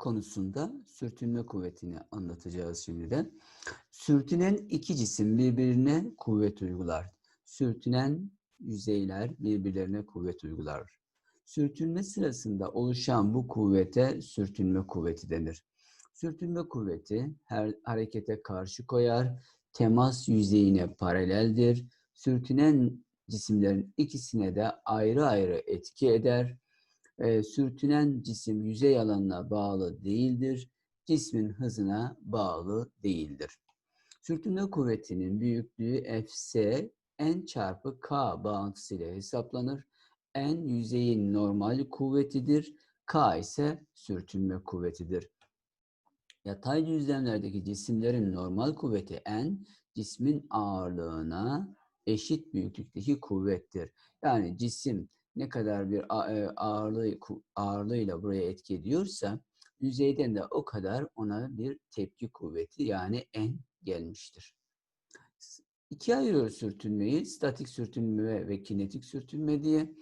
konusunda sürtünme kuvvetini anlatacağız şimdi de. Sürtünen iki cisim birbirine kuvvet uygular. Sürtünen yüzeyler birbirlerine kuvvet uygular. Sürtünme sırasında oluşan bu kuvvete sürtünme kuvveti denir. Sürtünme kuvveti her harekete karşı koyar, temas yüzeyine paraleldir. Sürtünen cisimlerin ikisine de ayrı ayrı etki eder. E, sürtünen cisim yüzey alanına bağlı değildir. Cismin hızına bağlı değildir. Sürtünme kuvvetinin büyüklüğü Fs n çarpı k bağıntısıyla hesaplanır. N yüzeyin normal kuvvetidir. K ise sürtünme kuvvetidir. Yatay düzlemlerdeki cisimlerin normal kuvveti N, cismin ağırlığına eşit büyüklükteki kuvvettir. Yani cisim ne kadar bir e, ağırlığı, ağırlığıyla buraya etki ediyorsa yüzeyden de o kadar ona bir tepki kuvveti yani N gelmiştir. İkiye ayırıyoruz sürtünmeyi. Statik sürtünme ve kinetik sürtünme diye.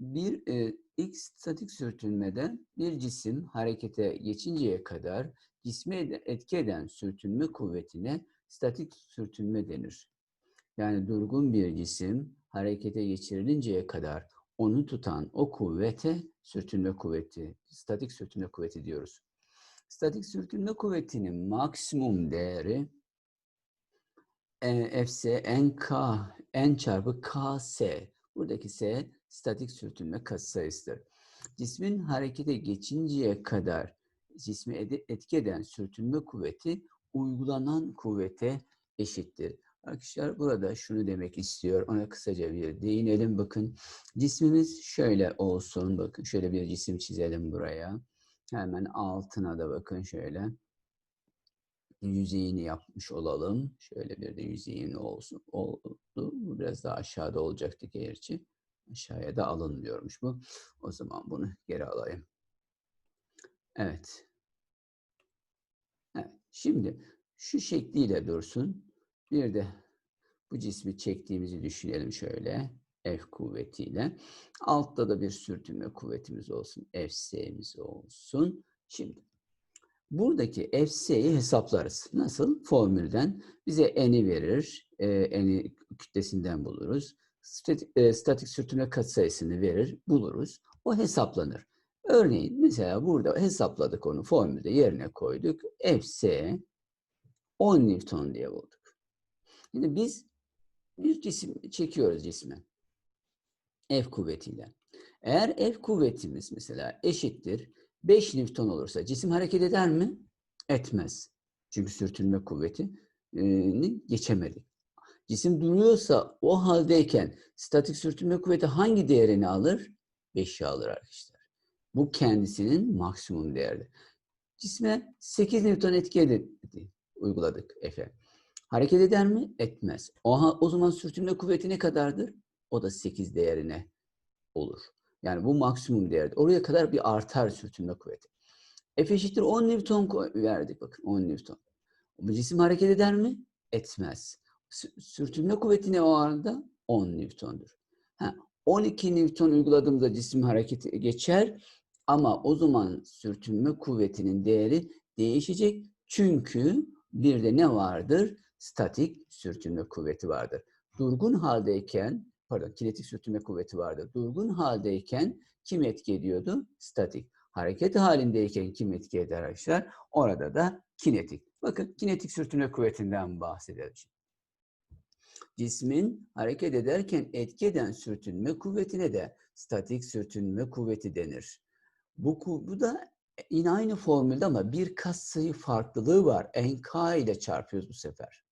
Bir e, ilk statik sürtünmede bir cisim harekete geçinceye kadar cisme etki eden sürtünme kuvvetine statik sürtünme denir. Yani durgun bir cisim harekete geçirilinceye kadar onu tutan o kuvvete sürtünme kuvveti, statik sürtünme kuvveti diyoruz. Statik sürtünme kuvvetinin maksimum değeri e, Fs nk n çarpı ks. Buradaki s statik sürtünme katsayısıdır. Cismin harekete geçinceye kadar cismi etki eden sürtünme kuvveti uygulanan kuvvete eşittir. Arkadaşlar burada şunu demek istiyor. Ona kısaca bir değinelim. Bakın cismimiz şöyle olsun. Bakın şöyle bir cisim çizelim buraya. Hemen altına da bakın şöyle yüzeyini yapmış olalım. Şöyle bir de yüzeyini olsun. Oldu. Biraz daha aşağıda olacaktı gerçi. Aşağıya da alın diyormuş bu. O zaman bunu geri alayım. Evet. Evet. Şimdi şu şekliyle dursun. Bir de bu cismi çektiğimizi düşünelim şöyle. F kuvvetiyle. Altta da bir sürtünme kuvvetimiz olsun. Fs'miz olsun. Şimdi buradaki Fs'yi hesaplarız. Nasıl? Formülden bize N'i verir. E, N'i kütlesinden buluruz. Statik, e, statik sürtünme katsayısını verir, buluruz. O hesaplanır. Örneğin mesela burada hesapladık onu formülde yerine koyduk. Fs 10 Newton diye bulduk. Şimdi biz bir cisim çekiyoruz cisme. F kuvvetiyle. Eğer F kuvvetimiz mesela eşittir 5 Newton olursa cisim hareket eder mi? Etmez. Çünkü sürtünme kuvvetini geçemedi. Cisim duruyorsa o haldeyken statik sürtünme kuvveti hangi değerini alır? 5'i alır arkadaşlar. Bu kendisinin maksimum değeri. Cisme 8 Newton etki etti, uyguladık F'e. Hareket eder mi? Etmez. Oha, o zaman sürtünme kuvveti ne kadardır? O da 8 değerine olur. Yani bu maksimum değerdir. Oraya kadar bir artar sürtünme kuvveti. F eşittir 10 Newton verdik bakın 10 Newton. Bu cisim hareket eder mi? Etmez. Sürtünme kuvveti ne o anda? 10 Newton'dur. Ha, 12 Newton uyguladığımızda cisim harekete geçer ama o zaman sürtünme kuvvetinin değeri değişecek. Çünkü bir de ne vardır? Statik sürtünme kuvveti vardır. Durgun haldeyken, pardon kinetik sürtünme kuvveti vardır. Durgun haldeyken kim etki ediyordu? Statik. Hareket halindeyken kim etki eder arkadaşlar? Orada da kinetik. Bakın kinetik sürtünme kuvvetinden bahsedelim. Cismin hareket ederken etki eden sürtünme kuvvetine de statik sürtünme kuvveti denir. Bu, bu da yine aynı formülde ama bir katsayı farklılığı var. NK ile çarpıyoruz bu sefer.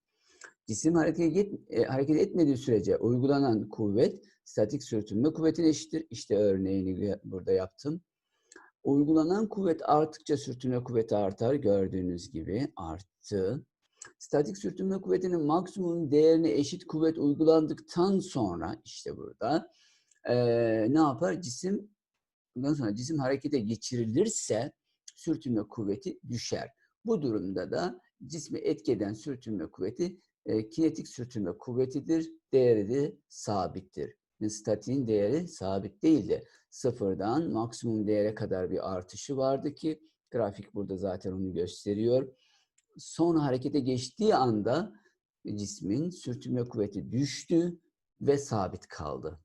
Cisim hareket, et, e, hareket etmediği sürece uygulanan kuvvet statik sürtünme kuvvetine eşittir. İşte örneğini burada yaptım. Uygulanan kuvvet arttıkça sürtünme kuvveti artar. Gördüğünüz gibi arttı. Statik sürtünme kuvvetinin maksimum değerine eşit kuvvet uygulandıktan sonra işte burada e, ne yapar? Cisim bundan sonra cisim harekete geçirilirse sürtünme kuvveti düşer. Bu durumda da cismi etkeden sürtünme kuvveti e, kinetik sürtünme kuvvetidir. Değeri de sabittir. Statiğin değeri sabit değildi. Sıfırdan maksimum değere kadar bir artışı vardı ki Grafik burada zaten onu gösteriyor. Son harekete geçtiği anda cismin sürtünme kuvveti düştü ve sabit kaldı.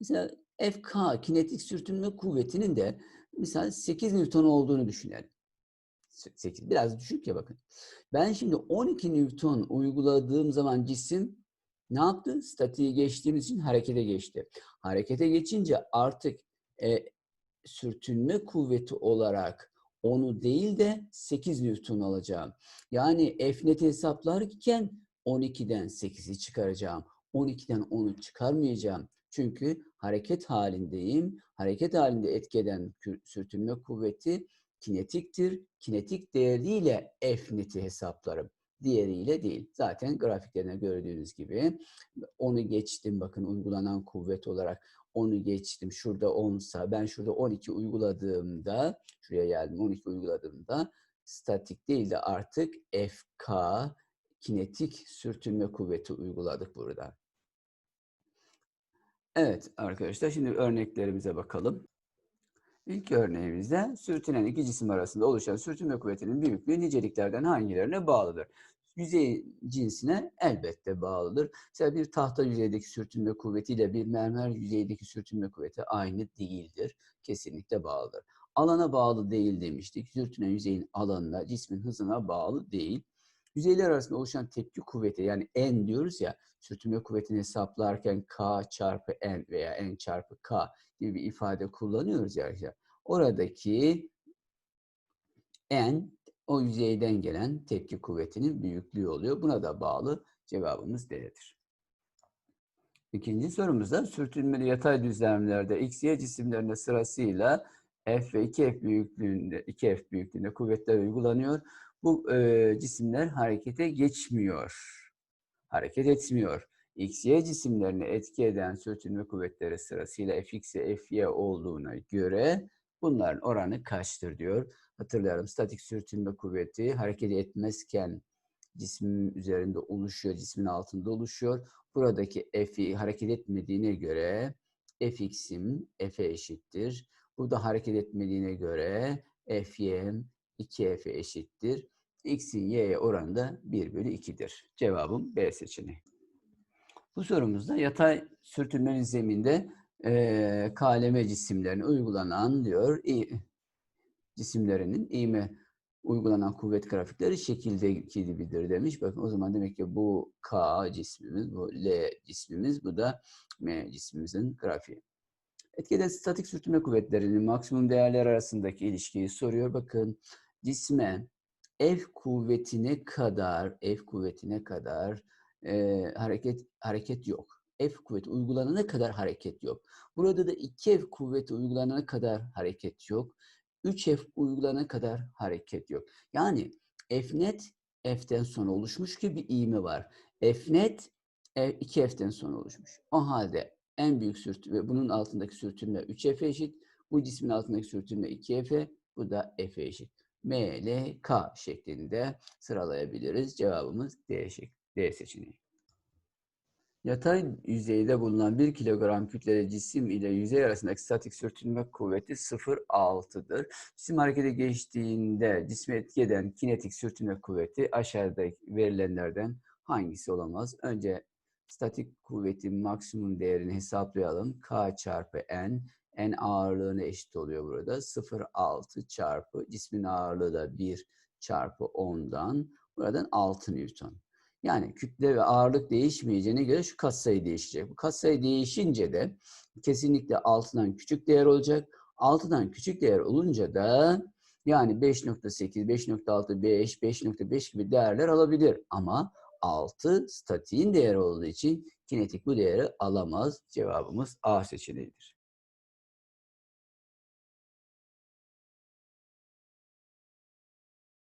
Mesela FK kinetik sürtünme kuvvetinin de mesela 8 Newton olduğunu düşünelim. 8 biraz düşük ya bakın. Ben şimdi 12 Newton uyguladığım zaman cisim ne yaptı? Statiği geçtiğimiz için harekete geçti. Harekete geçince artık e, sürtünme kuvveti olarak onu değil de 8 Newton alacağım. Yani F net hesaplarken 12'den 8'i çıkaracağım. 12'den 10'u çıkarmayacağım. Çünkü hareket halindeyim. Hareket halinde etkeden sürtünme kuvveti kinetiktir. Kinetik değeriyle F neti hesaplarım. Diğeriyle değil. Zaten grafiklerine gördüğünüz gibi onu geçtim bakın uygulanan kuvvet olarak onu geçtim. Şurada 10 ben şurada 12 uyguladığımda şuraya geldim 12 uyguladığımda statik değil de artık FK kinetik sürtünme kuvveti uyguladık burada. Evet arkadaşlar şimdi örneklerimize bakalım. İlk örneğimizde sürtünen iki cisim arasında oluşan sürtünme kuvvetinin büyüklüğü niceliklerden hangilerine bağlıdır? Yüzey cinsine elbette bağlıdır. Mesela bir tahta yüzeydeki sürtünme kuvvetiyle bir mermer yüzeydeki sürtünme kuvveti aynı değildir. Kesinlikle bağlıdır. Alana bağlı değil demiştik. Sürtünen yüzeyin alanına, cismin hızına bağlı değil. Yüzeyler arasında oluşan tepki kuvveti yani N diyoruz ya sürtünme kuvvetini hesaplarken K çarpı N veya N çarpı K gibi bir ifade kullanıyoruz ya. Işte. Oradaki N o yüzeyden gelen tepki kuvvetinin büyüklüğü oluyor. Buna da bağlı cevabımız D'dir. İkinci sorumuzda sürtünmeli yatay düzlemlerde X, Y cisimlerinde sırasıyla F ve 2F büyüklüğünde 2F büyüklüğünde kuvvetler uygulanıyor. Bu e, cisimler harekete geçmiyor. Hareket etmiyor. X, Y cisimlerini etki eden sürtünme kuvvetleri sırasıyla Fx ve Fy olduğuna göre bunların oranı kaçtır diyor. Hatırlayalım statik sürtünme kuvveti hareket etmezken cismin üzerinde oluşuyor, cismin altında oluşuyor. Buradaki F'i hareket etmediğine göre Fx'im F'e eşittir. Burada hareket etmediğine göre Fy'm 2F eşittir. X'in Y'ye oranı da 1 bölü 2'dir. Cevabım B seçeneği. Bu sorumuzda yatay sürtünmenin zeminde e, kaleme cisimlerine uygulanan diyor cisimlerinin iğme uygulanan kuvvet grafikleri şekildeki gibidir demiş. Bakın o zaman demek ki bu K cismimiz, bu L cismimiz, bu da M cismimizin grafiği. Etkeden statik sürtünme kuvvetlerinin maksimum değerler arasındaki ilişkiyi soruyor. Bakın cisme F kuvvetine kadar, F kuvvetine kadar e, hareket hareket yok. F kuvveti uygulanana kadar hareket yok. Burada da 2F kuvveti uygulanana kadar hareket yok. 3F uygulanana kadar hareket yok. Yani F net F'den sonra oluşmuş ki bir iğme var. F net 2F'den sonra oluşmuş. O halde en büyük sürtünme ve bunun altındaki sürtünme 3F eşit. Bu cismin altındaki sürtünme 2F, bu da F eşit. M, L, K şeklinde sıralayabiliriz. Cevabımız D, şek D seçeneği. Yatay yüzeyde bulunan 1 kilogram kütleli cisim ile yüzey arasındaki statik sürtünme kuvveti 0,6'dır. Cisim harekete geçtiğinde cismi etki eden kinetik sürtünme kuvveti aşağıdaki verilenlerden hangisi olamaz? Önce statik kuvvetin maksimum değerini hesaplayalım. K çarpı N. N ağırlığına eşit oluyor burada. 0,6 çarpı cismin ağırlığı da 1 çarpı 10'dan. Buradan 6 Newton. Yani kütle ve ağırlık değişmeyeceğine göre şu katsayı değişecek. Bu katsayı değişince de kesinlikle altından küçük değer olacak. Altıdan küçük değer olunca da yani 5.8, 5.6, 5, 5.5 gibi değerler alabilir. Ama 6 statiğin değeri olduğu için kinetik bu değeri alamaz. Cevabımız A seçeneğidir.